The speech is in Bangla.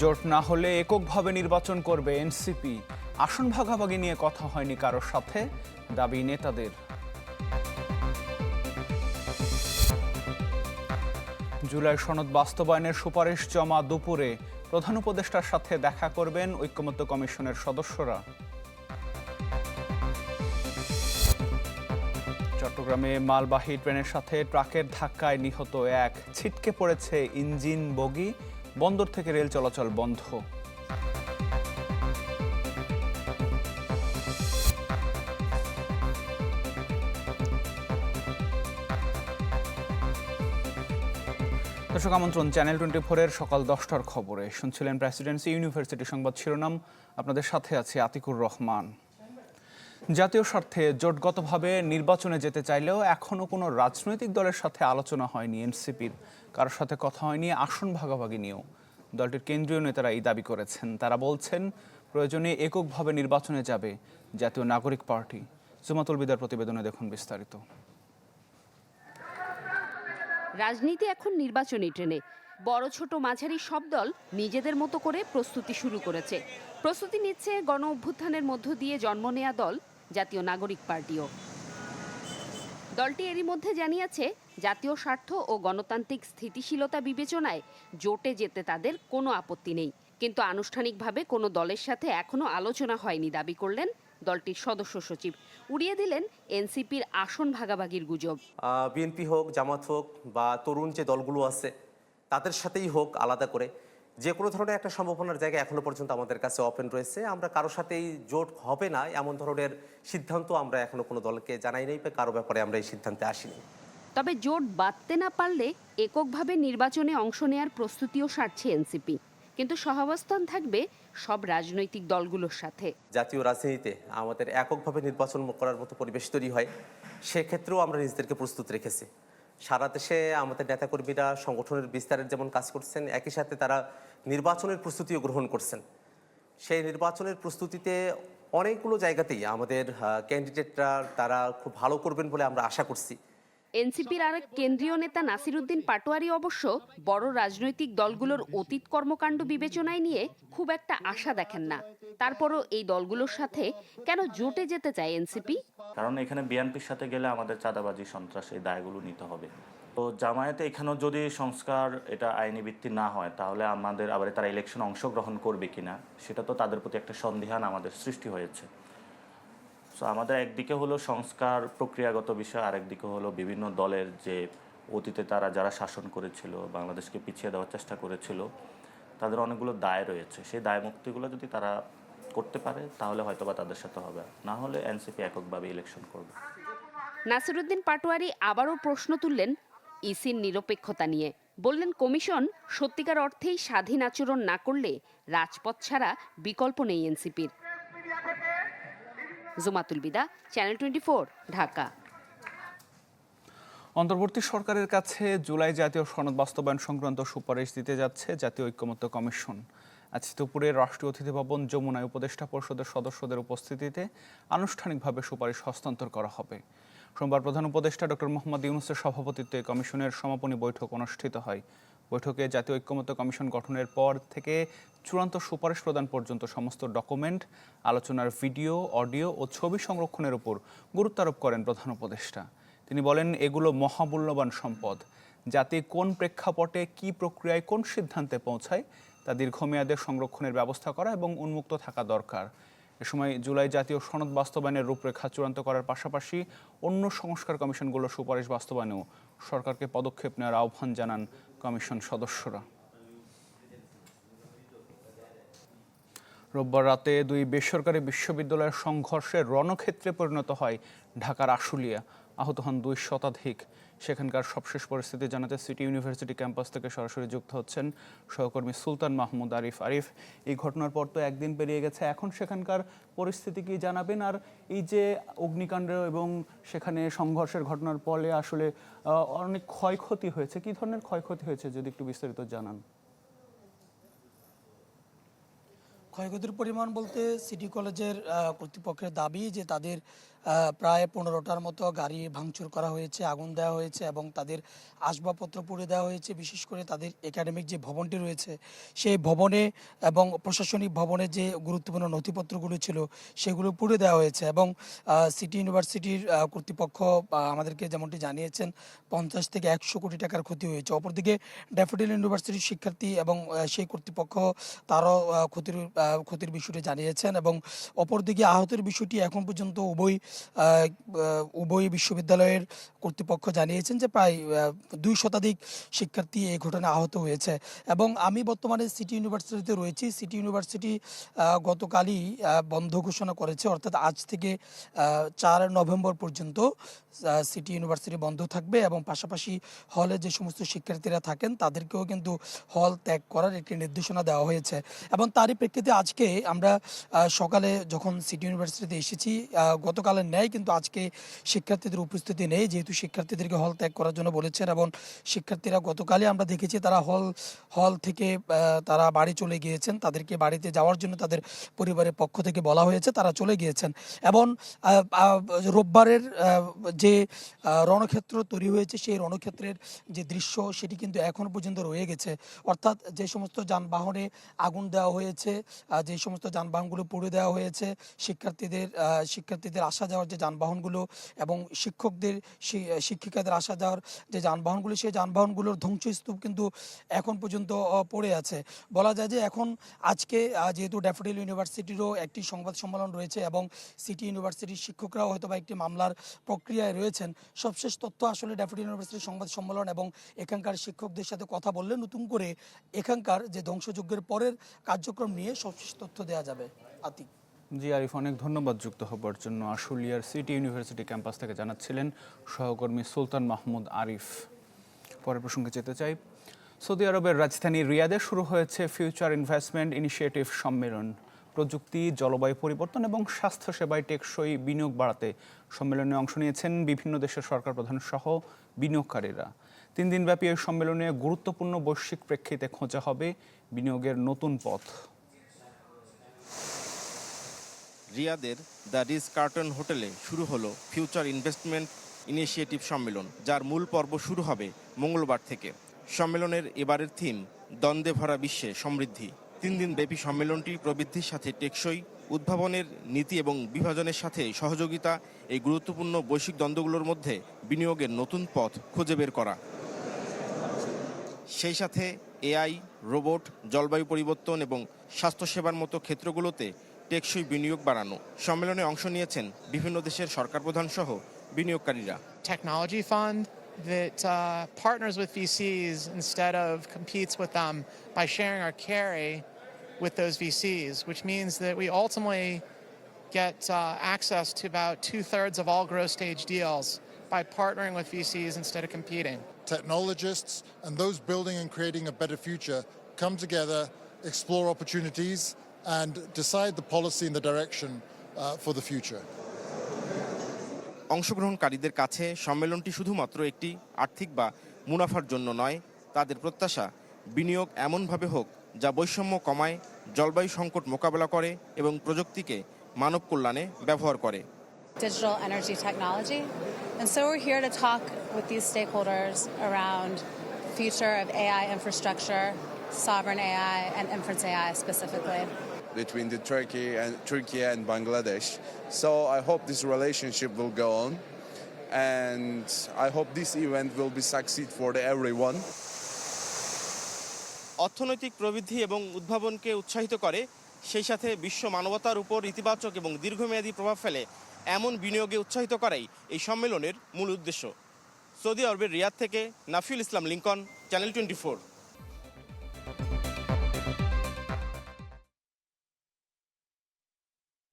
জোট না হলে এককভাবে নির্বাচন করবে এনসিপি। আসন ভাগাভাগি নিয়ে কথা হয়নি কারোর সাথে, দাবি নেতাদের। জুলাই সনদ বাস্তবায়নের সুপারিশ জমা দুপুরে প্রধান উপদেষ্টার সাথে দেখা করবেন ঐক্যমত্য কমিশনের সদস্যরা। চট্টগ্রামে মালবাহী ট্রেনের সাথে ট্রাকের ধাক্কায় নিহত এক। ছিটকে পড়েছে ইঞ্জিন বগি। বন্দর থেকে রেল চলাচল বন্ধ। দর্শক, আমন্ত্রণ চ্যানেল টোয়েন্টি ফোরের সকাল দশটার খবরে। শুনছিলেন প্রেসিডেন্সি ইউনিভার্সিটি সংবাদ শিরোনাম। আপনাদের সাথে আছে আতিকুর রহমান। জাতীয় স্বার্থে জোটগতভাবে নির্বাচনে যেতে চাইলেও এখনও কোনো রাজনৈতিক দলের সাথে আলোচনা হয়নি এনসিপির। কারোর সাথে কথা হয়নি আসন ভাগাভাগি নিয়েও। দলটির কেন্দ্রীয় নেতারা এই দাবি করেছেন। তারা বলছেন, প্রয়োজনে এককভাবে নির্বাচনে যাবে জাতীয় নাগরিক পার্টি। জুমাতুল বিদার প্রতিবেদনে দেখুন বিস্তারিত। রাজনীতি এখন নির্বাচনী ট্রেনে। বড় ছোট মাঝারি সব দল নিজেদের মতো করে প্রস্তুতি শুরু করেছে। প্রস্তুতি নিচ্ছে গণ অভ্যুত্থানের মধ্য দিয়ে জন্ম নেয়া দল জাতীয় নাগরিক পার্টিও। দলটি এরই মধ্যে জানিয়েছে, জাতীয় স্বার্থ ও গণতান্ত্রিক স্থিতিশীলতা বিবেচনায় জোটে যেতে তাদের কোনো আপত্তি নেই। কিন্তু আনুষ্ঠানিকভাবে কোনো দলের সাথে এখনও আলোচনা হয়নি দাবি করলেন দলটির সদস্য সচিব। উড়িয়ে দিলেন এনসিপির আসন ভাগাভাগির গুজব। বিএনপি হোক, জামাত হোক বা তরুণ যে দলগুলো আছে, তাদের সাথেই হোক আলাদা করে। যে কোনো ধরনের একটা সম্ভাবনার জায়গা এখনও পর্যন্ত আমাদের কাছে ওপেন রয়েছে। আমরা কারোর সাথেই জোট হবে না এমন ধরনের সিদ্ধান্ত আমরা এখনও কোনো দলকে জানাই নাই বা কারও ব্যাপারে আমরা এই সিদ্ধান্তে আসিনি। তবে জোট বাঁধতে না পারলে এককভাবে নির্বাচনে অংশ নেয়ার প্রস্তুতিও সারছে এনসিপি। কিন্তু সহাবস্থান থাকবে সব রাজনৈতিক দলগুলোর সাথে। জাতীয় রাজনীতিতে আমাদের এককভাবে নির্বাচন করার মতো পরিবেশ তৈরি হয় সেক্ষেত্রেও আমরা নিজেদেরকে প্রস্তুত রেখেছি। সারা দেশে আমাদের নেতাকর্মীরা, সংগঠনের বিস্তারের যেমন কাজ করছেন, একই সাথে তারা নির্বাচনের প্রস্তুতিও গ্রহণ করছেন। সেই নির্বাচনের প্রস্তুতিতে অনেকগুলো জায়গাতেই আমাদের ক্যান্ডিডেটরা তারা খুব ভালো করবেন বলে আমরা আশা করছি। এনসিপির আরেক কেন্দ্রীয় নেতা নাসিরুদ্দিন পাটোয়ারি অবশ্য বড় রাজনৈতিক দলগুলোর অতীত কর্মকাণ্ড বিবেচনায় নিয়ে খুব একটা আশা দেখেন না। তারপরও এই দলগুলোর সাথে কেন জোটে যেতে চায় এনসিপি? কারণ এখানে বিএনপির সাথে গেলে আমাদের চাঁদাবাজি, সন্ত্রাস এই দায়গুলো নিতে হবে। তো জামায়াতে এখানেও যদি সংস্কার এটা আইনি ভিত্তি না হয়, তাহলে আমাদের আবার তারা ইলেকশন অংশগ্রহণ করবে কিনা, সেটা তো তাদের প্রতি একটা সন্দেহান আমাদের সৃষ্টি হয়েছে। সো আমাদের একদিকে হলো সংস্কার প্রক্রিয়াগত বিষয়, আরেকদিকে হলো বিভিন্ন দলের যে অতীতে তারা যারা শাসন করেছিল, বাংলাদেশকে পিছিয়ে দেওয়ার চেষ্টা করেছিল, তাদের অনেকগুলো দায় রয়েছে। সেই দায় মুক্তিগুলো যদি তারা করতে পারে, তাহলে হয়তো বা তাদের সাথে হবে। না হলে এনসিপি এককভাবে ইলেকশন করবে। নাসিরুদ্দিন পাটোয়ারি আবারও প্রশ্ন তুললেন ইসির নিরপেক্ষতা নিয়ে। বললেন, কমিশন সত্যিকার অর্থেই স্বাধীন আচরণ না করলে রাজপথ ছাড়া বিকল্প নেই এনসিপির। Jumatul Bida channel twenty Dhaka. অন্তর্বর্তী সরকারের কাছে জুলাই জাতীয় সনদ বাস্তবায়ন সংক্রান্ত সুপারিশ দিতে যাচ্ছে জাতীয় ঐক্যমত্য কমিশন। আজ দুপুরে রাষ্ট্রীয় অতিথি ভবন যমুনায় উপদেষ্টা পরিষদের সদস্যদের উপস্থিতিতে আনুষ্ঠানিকভাবে সুপারিশ হস্তান্তর করা হবে। সোমবার প্রধান উপদেষ্টা ডক্টর মোহাম্মদ ইউনুসের সভাপতিত্বে কমিশনের সমাপনী বৈঠক অনুষ্ঠিত হয়। বৈঠকে জাতীয় ঐক্যমত্য কমিশন গঠনের পর থেকে চূড়ান্ত সুপারিশ প্রদান পর্যন্ত সমস্ত ডকুমেন্ট, আলোচনার ভিডিও, অডিও ও ছবি সংরক্ষণের উপর গুরুত্ব আরোপ করেন প্রধান উপদেষ্টা। তিনি বলেন, এগুলো মহামূল্যবান সম্পদ। যাতে কোন প্রেক্ষাপটে, কি প্রক্রিয়ায়, কোন সিদ্ধান্তে পৌঁছায়, তা দীর্ঘমেয়াদে সংরক্ষণের ব্যবস্থা করা এবং উন্মুক্ত থাকা দরকার। এ সময় জুলাই জাতীয় সনদ বাস্তবায়নের রূপরেখা চূড়ান্ত করার পাশাপাশি অন্য সংস্কার কমিশনগুলোর সুপারিশ বাস্তবায়নেও সরকারকে পদক্ষেপ নেওয়ার আহ্বান জানান কমিশন সদস্যরা। রোববার রাতে দুই বেসরকারি বিশ্ববিদ্যালয়ের সংঘর্ষে রণক্ষেত্রে পরিণত হয় ঢাকার আশুলিয়া। আহত হন দুই শতাধিক। সেখানকার সবশেষ পরিস্থিতি জানাতে সিটি ইউনিভার্সিটি ক্যাম্পাস থেকে সরাসরি যুক্ত হচ্ছেন সহকর্মী সুলতান মাহমুদ আরিফ। আরিফ, এই ঘটনার পর তো একদিন পেরিয়ে গেছে। এখন সেখানকার পরিস্থিতি কি জানাবেন? আর এই যে অগ্নিকাণ্ড এবং সেখানে সংঘর্ষের ঘটনার ফলে আসলে অনেক ক্ষয়ক্ষতি হয়েছে। কি ধরনের ক্ষয়ক্ষতি হয়েছে যদি একটু বিস্তারিত জানান? ক্ষয়ক্ষতির পরিমাণ বলতে সিটি কলেজের কর্তৃপক্ষের দাবি যে তাদের প্রায় পনেরোটার মতো গাড়ি ভাঙচুর করা হয়েছে, আগুন দেওয়া হয়েছে এবং তাদের আসবাবপত্র পুড়ে দেওয়া হয়েছে। বিশেষ করে তাদের একাডেমিক যে ভবনটি রয়েছে, সেই ভবনে এবং প্রশাসনিক ভবনে যে গুরুত্বপূর্ণ নথিপত্রগুলো ছিল, সেগুলো পুড়ে দেওয়া হয়েছে এবং সিটি ইউনিভার্সিটির কর্তৃপক্ষ আমাদেরকে যেমনটি জানিয়েছেন, পঞ্চাশ থেকে একশো কোটি টাকার ক্ষতি হয়েছে। অপরদিকে ড্যাফোডিল ইউনিভার্সিটির শিক্ষার্থী এবং সেই কর্তৃপক্ষ তারও ক্ষতির ক্ষতির বিষয়টি জানিয়েছেন এবং অপরদিকে আহতের বিষয়টি এখন পর্যন্ত উভয় উভয় বিশ্ববিদ্যালয়ের কর্তৃপক্ষ জানিয়েছেন যে প্রায় দুই শতাধিক শিক্ষার্থী এই ঘটনায় আহত হয়েছে। এবং আমি বর্তমানে সিটি ইউনিভার্সিটিতে রয়েছি। সিটি ইউনিভার্সিটি গতকালই বন্ধ ঘোষণা করেছে। অর্থাৎ আজ থেকে চার নভেম্বর পর্যন্ত সিটি ইউনিভার্সিটি বন্ধ থাকবে এবং পাশাপাশি হলে যে সমস্ত শিক্ষার্থীরা থাকেন, তাদেরকেও কিন্তু হল ত্যাগ করার একটি নির্দেশনা দেওয়া হয়েছে। এবং তারই প্রেক্ষিতে আজকে আমরা সকালে যখন সিটি ইউনিভার্সিটিতে এসেছি গতকালের ন্যায় কিন্তু আজকে শিক্ষার্থীদের উপস্থিতি নেই, যেহেতু শিক্ষার্থীদেরকে হল ত্যাগ করার জন্য বলেছেন এবং শিক্ষার্থীরা গতকালই আমরা দেখেছি তারা হল হল থেকে তারা বাড়ি চলে গিয়েছেন, তাদেরকে বাড়িতে যাওয়ার জন্য তাদের পরিবারের পক্ষ থেকে বলা হয়েছে, তারা চলে গিয়েছেন। এবং রোববারের যে রণক্ষেত্র তৈরি হয়েছে, সেই রণক্ষেত্রের যে দৃশ্য, সেটি কিন্তু এখন পর্যন্ত রয়ে গেছে। অর্থাৎ যে সমস্ত যানবাহনে আগুন দেওয়া হয়েছে যে সমস্ত যানবাহনগুলো পুড়ে দেওয়া হয়েছে, শিক্ষার্থীদের শিক্ষার্থীদের আসা যাওয়ার যে যানবাহনগুলো এবং শিক্ষকদের শিক্ষিকাদের আসা যাওয়ার যে যানবাহনগুলো, সেই যানবাহনগুলোর ধ্বংসস্তূপ কিন্তু এখন পর্যন্ত পড়ে আছে। বলা যায় যে এখন আজকে যেহেতু ড্যাফোডিল ইউনিভার্সিটিরও একটি সংবাদ সম্মেলন রয়েছে এবং সিটি ইউনিভার্সিটির শিক্ষকরাও হয়তো বা একটি মামলার প্রক্রিয়ায় রয়েছেন, সবশেষ তথ্য আসলে ড্যাফোডিল ইউনিভার্সিটির সংবাদ সম্মেলন এবং এখানকার শিক্ষকদের সাথে কথা বললে নতুন করে এখানকার যে ধ্বংসযজ্ঞের পরের কার্যক্রম নিয়ে সবশেষ তথ্য দেওয়া যাবে। আতিক। জি, আরিফ, অনেক ধন্যবাদ যুক্ত হবার জন্য। আশুলিয়ার সিটি ইউনিভার্সিটি ক্যাম্পাস থেকে জানাচ্ছিলেন সহকর্মী সুলতান মাহমুদ আরিফ। পরের প্রসঙ্গে যেতে চাই, সৌদি আরবের রাজধানী রিয়াদে শুরু হয়েছে ফিউচার ইনভেস্টমেন্ট ইনিশিয়েটিভ সম্মেলন। প্রযুক্তি, জলবায়ু পরিবর্তন এবং স্বাস্থ্যসেবায় টেকসই বিনিয়োগ বাড়াতে সম্মেলনে অংশ নিয়েছেন বিভিন্ন দেশের সরকার প্রধান সহ বিনিয়োগকারীরা। তিন দিনব্যাপী এই সম্মেলনে গুরুত্বপূর্ণ বৈশ্বিক প্রেক্ষিতে খোঁজা হবে বিনিয়োগের নতুন পথ। রিয়াদের দ্য রিজ কার্টন হোটেলে শুরু হলো ফিউচার ইনভেস্টমেন্ট ইনিশিয়েটিভ সম্মেলন, যার মূল পর্ব শুরু হবে মঙ্গলবার থেকে। সম্মেলনের এবারের থিম, দ্বন্দ্বে ভরা বিশ্বে সমৃদ্ধি। তিন দিন ব্যাপী সম্মেলনটি প্রবৃদ্ধির সাথে টেকসই, উদ্ভাবনের নীতি এবং বিভাজনের সাথে সহযোগিতা, এই গুরুত্বপূর্ণ বৈশ্বিক দ্বন্দ্বগুলোর মধ্যে বিনিয়োগের নতুন পথ খুঁজে বের করা। সেই সাথে এআই, রোবট, জলবায়ু পরিবর্তন এবং স্বাস্থ্যসেবার মতো ক্ষেত্রগুলোতে টেকসই বিনিয়োগ বাড়ানো সম্মেলনে অংশ নিয়েছেন বিভিন্ন দেশের সরকার প্রধান সহ বিনিয়োগকারীরা technology fund that uh, partners with VCs instead of competes with them by sharing our carry with those VCs, which means that we ultimately get uh, access to about two thirds of all growth stage deals by partnering with VCs instead of competing. technologists and those building and creating a better future come together, explore opportunities, and decide the policy and the direction uh, for the future. অংশগ্রহণকারীদের কাছে সম্মেলনটি শুধুমাত্র একটি আর্থিক বা মুনাফার জন্য নয় তাদের প্রত্যাশা বিনিয়োগ এমনভাবে হোক যা বৈষম্য কমায় জলবায়ু সংকট মোকাবেলা করে এবং প্রযুক্তিকে মানব কল্যাণে ব্যবহার করে digital energy technology. And so we're here to talk with these stakeholders around future of AI infrastructure, sovereign AI, and inference AI specifically. Between the Turkey and Turkey and Bangladesh. So I hope this relationship will go on, and I hope this event will be succeed for the everyone. অর্থনৈতিক প্রবৃদ্ধি এবং উদ্ভাবনকে উৎসাহিত করে সেই সাথে বিশ্ব মানবতার উপর ইতিবাচক এবং দীর্ঘমেয়াদী প্রভাব ফেলে এমন বিনিয়োগে উৎসাহিত করাই এই সম্মেলনের মূল উদ্দেশ্য সৌদি আরবের রিয়াদ থেকে Nafiul Islam Lincoln channel twenty